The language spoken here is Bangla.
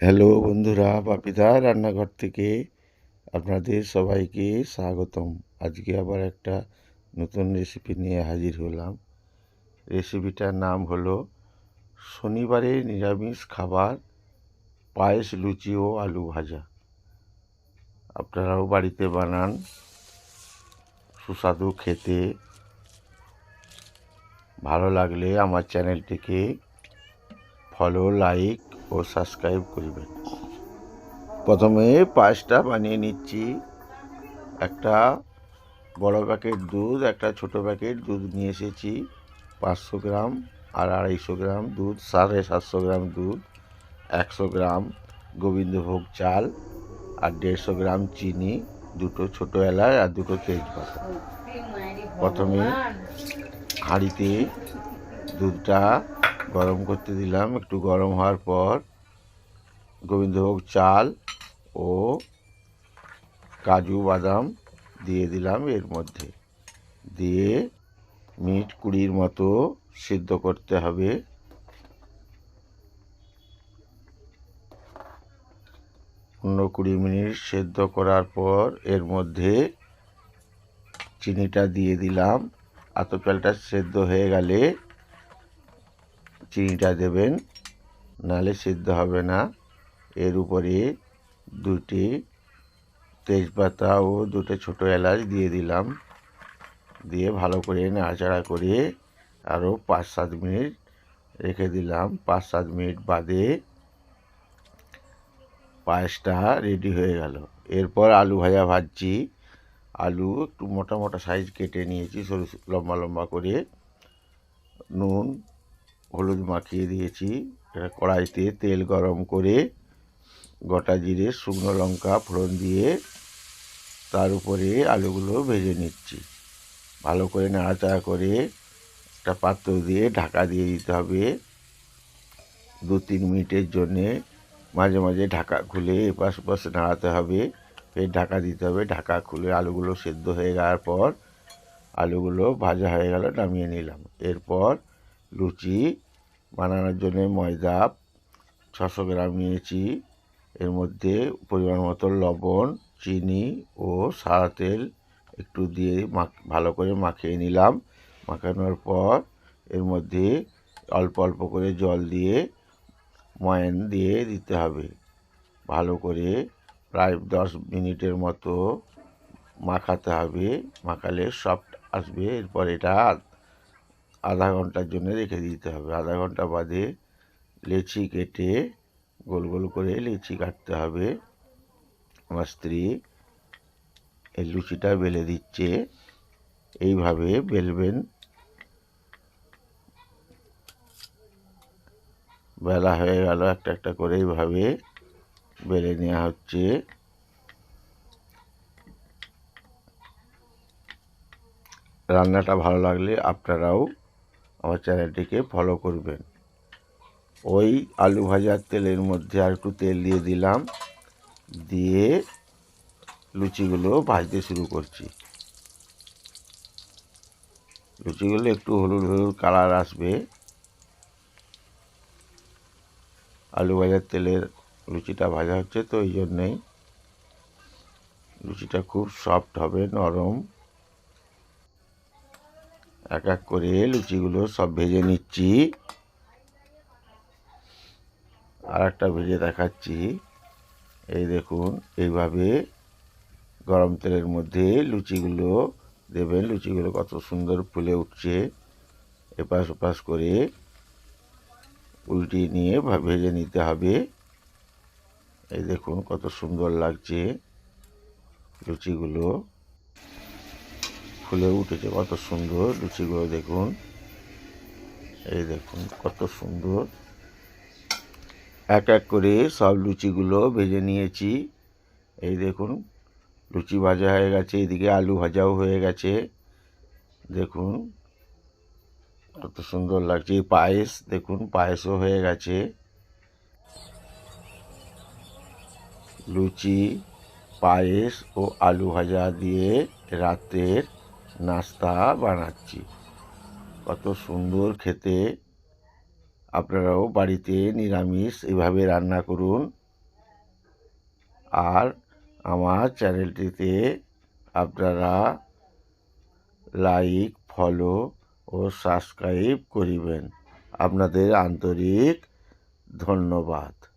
হ্যালো বন্ধুরা বাপিদা রান্নাঘর থেকে আপনাদের সবাইকে স্বাগতম। আজকে আবার একটা নতুন রেসিপি নিয়ে হাজির হলাম। রেসিপিটার নাম হলো শনিবারে নিরামিষ খাবার, পায়েস, লুচি ও আলু ভাজা। আপনারাও বাড়িতে বানান, সুস্বাদু খেতে। ভালো লাগলে আমার চ্যানেলটিকে ফলো লাইক ও সাবস্ক্রাইব করবেন। প্রথমে পায়েসটা বানিয়ে নিচ্ছি। একটা বড় প্যাকেট দুধ, একটা ছোট প্যাকেট দুধ নিয়ে এসেছি। পাঁচশো গ্রাম আর আড়াইশো গ্রাম দুধ, সাড়ে সাতশো গ্রাম দুধ, একশো গ্রাম গোবিন্দভোগ চাল আর দেড়শো গ্রাম চিনি, দুটো ছোটো এলাচ আর দুটো তেজপাতা। প্রথমে হাঁড়িতে দুধটা গরম করতে দিলাম। একটু গরম হওয়ার পর গোবিন্দভোগ চাল ও কাজু বাদাম দিয়ে দিলাম এর মধ্যে। দিয়ে মিনিট কুড়ির মতো সিদ্ধ করতে হবে। পনেরো কুড়ি মিনিট সেদ্ধ করার পর এর মধ্যে চিনিটা দিয়ে দিলাম। আতো চালটা সেদ্ধ হয়ে গেলে চিনিটা দেবেন, নাহলে সিদ্ধ হবে না। এর উপরে দুটি তেজপাতা ও দুটো ছোটো এলাচ দিয়ে দিলাম। দিয়ে ভালো করে নাড়াচাড়া করে আরও পাঁচ সাত মিনিট রেখে দিলাম। পাঁচ সাত মিনিট বাদে পায়েসটা রেডি হয়ে গেল। এরপর আলু ভাজা ভাজছি। আলু একটু মোটা মোটা সাইজ কেটে নিয়েছি, সরু লম্বা লম্বা করে। নুন হলুদ মাখিয়ে দিয়েছি। এটা কড়াইতে তেল গরম করে গোটা জিরে, শুকনো লঙ্কা, ফোড়ন দিয়ে তার উপরে আলুগুলো ভেজে নিচ্ছি। ভালো করে নাড়াচাড়া করে একটা পাত্র দিয়ে ঢাকা দিয়ে দিতে হবে। দু তিন মিনিটের জন্যে মাঝে মাঝে ঢাকা খুলে এপাশ ওপাশ নাড়াতে হবে। ফের ঢাকা দিতে হবে। ঢাকা খুলে আলুগুলো সেদ্ধ হয়ে যাওয়ার পর আলুগুলো ভাজা হয়ে গেল, নামিয়ে নিলাম। এরপর লুচি বানানোর জন্য ময়দা ছশো গ্রাম নিয়েছি। এর মধ্যে পরিমাণ মতো লবণ, চিনি ও সাদা তেল একটু দিয়ে ভালো করে মাখিয়ে নিলাম। মাখানোর পর এর মধ্যে অল্প অল্প করে জল দিয়ে ময়ান দিয়ে দিতে হবে। ভালো করে প্রায় দশ মিনিটের মতো মাখাতে হবে। মাখালে সফট আসবে। এরপর এটা আধা ঘণ্টার জন্য রেখে দিতে হবে। আধা ঘণ্টা বাদে লেচি কেটে গোল গোল করে লেচি কাটতে হবে। আমার স্ত্রী এই লুচিটা বেলে দিচ্ছে। এইভাবে বেলবেন। বেলা হয়ে গেল, একটা একটা করে এইভাবে বেলে নেওয়া হচ্ছে। রান্নাটা ভালো লাগলে আপনারাও আমার চ্যানেলটিকে ফলো করবেন। ওই আলু ভাজার তেলের মধ্যে আর একটু তেল দিয়ে দিলাম। দিয়ে লুচিগুলো ভাজতে শুরু করছি। লুচিগুলো একটু হলুদ হলুদ কালার আসবে। আলু ভাজার তেলের লুচিটা ভাজা হচ্ছে তো এই জন্যেই। লুচিটা খুব সফট হবে, নরম। এক এক করে লুচিগুলো সব ভেজে নিচ্ছি। আর একটা ভেজে দেখাচ্ছি। এই দেখুন, এইভাবে গরম তেলের মধ্যে লুচিগুলো দেবেন। লুচিগুলো কত সুন্দর ফুলে উঠছে। এপাশ ওপাশ করে উল্টিয়ে নিয়ে ভেজে নিতে হবে। এই দেখুন কত সুন্দর লাগছে লুচিগুলো। ফুলে উঠেছে, কত সুন্দর। লুচিগুলো দেখুন। এই দেখুন, কত সুন্দর। এক এক করে সব লুচিগুলো ভেজে নিয়েছি। এই দেখুন, লুচি ভাজা হয়ে গেছে, এদিকে আলু ভাজাও হয়ে গেছে। দেখুন, কত সুন্দর লাগছে। পায়েস, দেখুন, পায়েসও হয়ে গেছে। লুচি, পায়েস ও আলু ভাজা দিয়ে রাতের নাস্তা বানাচ্ছি। কত সুন্দর খেতে। আপনারাও বাড়িতে নিরামিষ এভাবে রান্না করুন। আর আমার চ্যানেলটিতে আপনারা লাইক, ফলো ও সাবস্ক্রাইব করিবেন। আপনাদের আন্তরিক ধন্যবাদ।